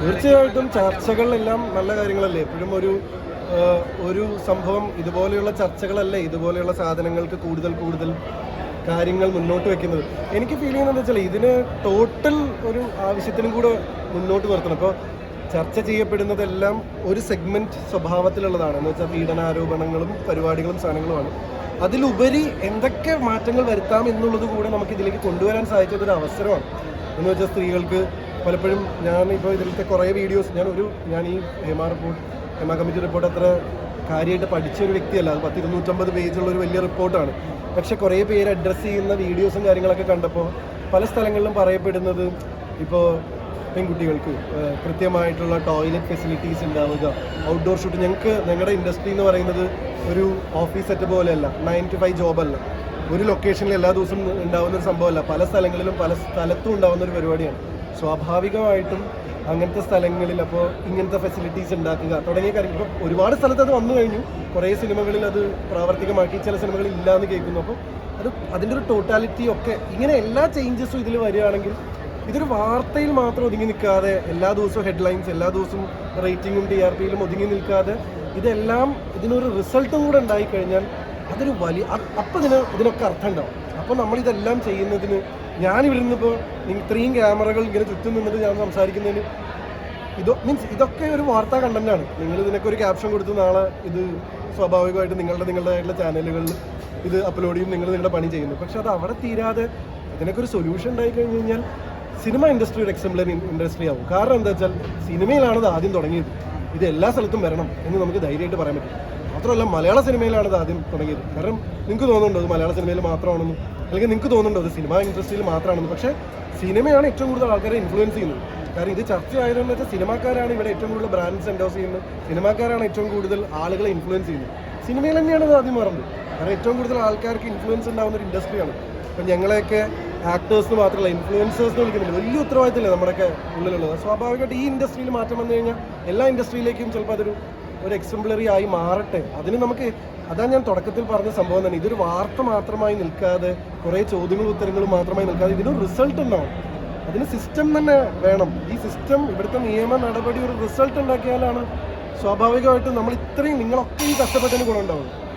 തീർച്ചയായിട്ടും ചർച്ചകളെല്ലാം നല്ല കാര്യങ്ങളല്ലേ? എപ്പോഴും ഒരു ഒരു സംഭവം ഇതുപോലെയുള്ള ചർച്ചകളല്ലേ? ഇതുപോലെയുള്ള സാധനങ്ങൾക്ക് കൂടുതൽ കൂടുതൽ കാര്യങ്ങൾ മുന്നോട്ട് വെക്കുന്നത്. എനിക്ക് ഫീൽ ചെയ്യുന്നത് എന്താ വെച്ചാൽ ഇതിന് ടോട്ടൽ ഒരു ആവശ്യത്തിനും കൂടെ മുന്നോട്ട് നിർത്തണം. അപ്പോൾ ചർച്ച ചെയ്യപ്പെടുന്നതെല്ലാം ഒരു സെഗ്മെന്റ് സ്വഭാവത്തിലുള്ളതാണ്. എന്ന് വെച്ചാൽ പീഡനാരോപണങ്ങളും പരിപാടികളും സാധനങ്ങളുമാണ്. അതിലുപരി എന്തൊക്കെ മാറ്റങ്ങൾ വരുത്താം എന്നുള്ളത് കൂടെ നമുക്ക് ഇതിലേക്ക് കൊണ്ടുവരാൻ സാധിച്ചതൊരു അവസരമാണ്. എന്ന് വെച്ചാൽ സ്ത്രീകൾക്ക് പലപ്പോഴും ഞാൻ ഇപ്പോൾ ഇതിലത്തെ കുറേ വീഡിയോസ് ഞാൻ ഒരു ഞാൻ ഈ Hema report Hema committee report അത്ര കാര്യമായിട്ട് പഠിച്ച ഒരു വ്യക്തിയല്ല. അത് പത്ത് ഇരുന്നൂറ്റമ്പത് പേജുള്ള ഒരു വലിയ റിപ്പോർട്ടാണ് പക്ഷെ കുറേ പേര് അഡ്രസ്സ് ചെയ്യുന്ന വീഡിയോസും കാര്യങ്ങളൊക്കെ കണ്ടപ്പോൾ പല സ്ഥലങ്ങളിലും പറയപ്പെടുന്നത് ഇപ്പോൾ പെൺകുട്ടികൾക്ക് കൃത്യമായിട്ടുള്ള ടോയ്ലറ്റ് ഫെസിലിറ്റീസ് ഉണ്ടാവുക ഔട്ട്ഡോർ ഷൂട്ട് ഞങ്ങൾക്ക് ഞങ്ങളുടെ ഇൻഡസ്ട്രി എന്ന് പറയുന്നത് ഒരു ഓഫീസ് സെറ്റ് പോലെയല്ല നയൻ ടു ഫൈവ് ജോബല്ല ഒരു ലൊക്കേഷനിൽ എല്ലാ ദിവസവും ഉണ്ടാകുന്ന ഒരു സംഭവമല്ല. പല സ്ഥലങ്ങളിലും പല സ്ഥലത്തും ഉണ്ടാകുന്ന ഒരു പരിപാടിയാണ്. സ്വാഭാവികമായിട്ടും അങ്ങനത്തെ സ്ഥലങ്ങളിൽ അപ്പോൾ ഇങ്ങനത്തെ ഫെസിലിറ്റീസ് ഉണ്ടാക്കുക തുടങ്ങിയ കാര്യം ഇപ്പോൾ ഒരുപാട് സ്ഥലത്ത് അത് വന്നു കഴിഞ്ഞു. കുറേ സിനിമകളിൽ അത് പ്രാവർത്തികമാക്കി ചില സിനിമകളിൽ ഇല്ലാന്ന് കേൾക്കുന്നു. അപ്പോൾ അത് അതിന്റെ ഒരു ടോട്ടാലിറ്റി ഒക്കെ ഇങ്ങനെ എല്ലാ ചേഞ്ചസും ഇതിൽ വരികയാണെങ്കിൽ ഇതൊരു വാർത്തയിൽ മാത്രം ഒതുങ്ങി നിൽക്കാതെ എല്ലാ ദിവസവും ഹെഡ്ലൈൻസ് എല്ലാ ദിവസവും റേറ്റിംഗും ടി ആർ പിയിലും ഒതുങ്ങി നിൽക്കാതെ ഇതെല്ലാം ഇതിനൊരു റിസൾട്ടും കൂടെ ഉണ്ടായിക്കഴിഞ്ഞാൽ അതൊരു വലിയ അപ്പം ഇതിന് ഇതിനൊക്കെ അർത്ഥം ഉണ്ടാവും. അപ്പോൾ നമ്മളിതെല്ലാം ചെയ്യുന്നതിന് ഞാനിവിടെ നിന്നിപ്പോൾ ഇത്രയും ക്യാമറകൾ ഇങ്ങനെ ചുറ്റും നിന്നിട്ട് ഞാൻ സംസാരിക്കുന്നതിന് ഇത് മീൻസ് ഇതൊക്കെ ഒരു വാർത്താ കണ്ടന്റാണ്. നിങ്ങൾ ഇതിനൊക്കെ ഒരു ക്യാപ്ഷൻ കൊടുത്ത് നാളെ ഇത് സ്വാഭാവികമായിട്ട് നിങ്ങളുടെ നിങ്ങളുടേതായിട്ടുള്ള ചാനലുകളിൽ ഇത് അപ്ലോഡ് ചെയ്യും നിങ്ങൾ നിങ്ങളുടെ പണി ചെയ്യുന്നു. പക്ഷെ അത് അവിടെ തീരാതെ ഇതിനൊക്കെ ഒരു സൊല്യൂഷൻ ഉണ്ടായി കഴിഞ്ഞ് കഴിഞ്ഞാൽ സിനിമ ഇൻഡസ്ട്രി ഒരു എക്സംപ്ലറി ഇൻഡസ്ട്രി ആവും. കാരണം എന്താ വെച്ചാൽ സിനിമയിലാണ് ഇത് ആദ്യം തുടങ്ങിയത്. ഇത് എല്ലാ സ്ഥലത്തും വരണം എന്ന് നമുക്ക് ധൈര്യമായിട്ട് പറയാൻ പറ്റും. മാത്രമല്ല മലയാള സിനിമയിലാണ് ഇത് ആദ്യം തുടങ്ങിയത്. കാരണം നിങ്ങൾക്ക് തോന്നുന്നുണ്ടോ അത് മലയാള സിനിമയിൽ മാത്രമാണെന്ന്? അല്ലെങ്കിൽ നിങ്ങൾക്ക് തോന്നുന്നുണ്ടോ അത് സിനിമ ഇൻഡസ്ട്രിയിൽ മാത്രമാണെന്ന്? പക്ഷേ സിനിമയാണ് ഏറ്റവും കൂടുതൽ ആൾക്കാരെ ഇൻഫ്ലുവൻസ് ചെയ്യുന്നത്. കാരണം ഇത് ചർച്ച ആയതെന്ന് വെച്ചാൽ സിനിമാക്കാരാണ് ഇവിടെ ഏറ്റവും കൂടുതൽ ബ്രാൻഡ്സ് എൻഡോസ് ചെയ്യുന്നത്. സിനിമാക്കാരാണ് ഏറ്റവും കൂടുതൽ ആളുകളെ ഇൻഫ്ലുവൻസ് ചെയ്യുന്നത്. സിനിമയിൽ തന്നെയാണ് ഇത് ആദ്യം മാറുന്നത്. കാരണം ഏറ്റവും കൂടുതൽ ആൾക്കാർക്ക് ഇൻഫ്ലുവൻസ് ഉണ്ടാകുന്ന ഒരു ഇൻഡസ്ട്രിയാണ് അപ്പം ഞങ്ങളെയൊക്കെ ആക്ടേഴ്സ് മാത്രമല്ല ഇൻഫ്ലുവൻസേഴ്സ് എന്ന് വലിയ ഉത്തരവാദിത്തമില്ല നമ്മുടെയൊക്കെ ഉള്ളിലുള്ളത്? സ്വാഭാവികമായിട്ട് ഈ ഇൻഡസ്ട്രിയിൽ മാറ്റം വന്നു കഴിഞ്ഞാൽ എല്ലാ ഇൻഡസ്ട്രിയിലേക്കും ചിലപ്പോൾ അതൊരു ഒരു എക്സംപ്ലറി ആയി മാറട്ടെ. അതിന് നമുക്ക് അതാ ഞാൻ തുടക്കത്തിൽ പറഞ്ഞ സംഭവം തന്നെ. ഇതൊരു വാർത്ത മാത്രമായി നിൽക്കാതെ കുറേ ചോദ്യങ്ങളും ഉത്തരങ്ങളും മാത്രമായി നിൽക്കാതെ ഇതിനൊരു റിസൾട്ട് ഉണ്ടാവും. അതിന് സിസ്റ്റം തന്നെ വേണം. ഈ സിസ്റ്റം ഇവിടുത്തെ നിയമ നടപടി ഒരു റിസൾട്ട് ഉണ്ടാക്കിയാലാണ് സ്വാഭാവികമായിട്ടും നമ്മൾ ഇത്രയും നിങ്ങളൊക്കെ ഈ കഷ്ടപ്പെട്ടതിന് ഗുണം ഉണ്ടാവുള്ളൂ.